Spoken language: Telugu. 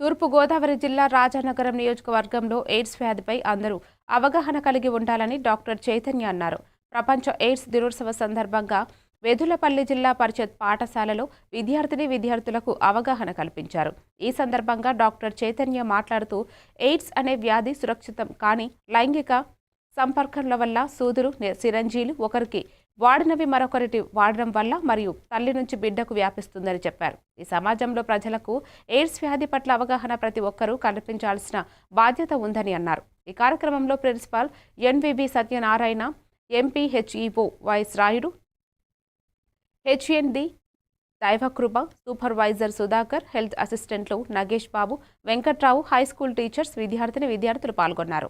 తూర్పుగోదావరి జిల్లా రాజానగరం నియోజకవర్గంలో ఎయిడ్స్ వ్యాధిపై అందరూ అవగాహన కలిగి ఉండాలని డాక్టర్ చైతన్య అన్నారు. ప్రపంచ ఎయిడ్స్ దినోత్సవ సందర్భంగా వెదులపల్లి జిల్లా పరిషత్ పాఠశాలలో విద్యార్థిని విద్యార్థులకు అవగాహన కల్పించారు. ఈ సందర్భంగా డాక్టర్ చైతన్య మాట్లాడుతూ ఎయిడ్స్ అనే వ్యాధి సురక్షితం కానీ లైంగిక సంపర్కంల వల్ల సూదులు సిరంజీలు ఒకరికి వాడినవి మరొకరికి వాడడం వల్ల మరియు తల్లి నుంచి బిడ్డకు వ్యాపిస్తుందని చెప్పారు. ఈ సమాజంలో ప్రజలకు ఎయిడ్స్ వ్యాధి పట్ల అవగాహన ప్రతి ఒక్కరూ కల్పించాల్సిన బాధ్యత ఉందని అన్నారు. ఈ కార్యక్రమంలో principal NVV Satyanarayana MP HEO YS Rayudu HND Daivakrupa supervisor Sudhakar health అసిస్టెంట్లు Nagesh Babu Venkatrao high school teachers విద్యార్థిని విద్యార్థులు పాల్గొన్నారు.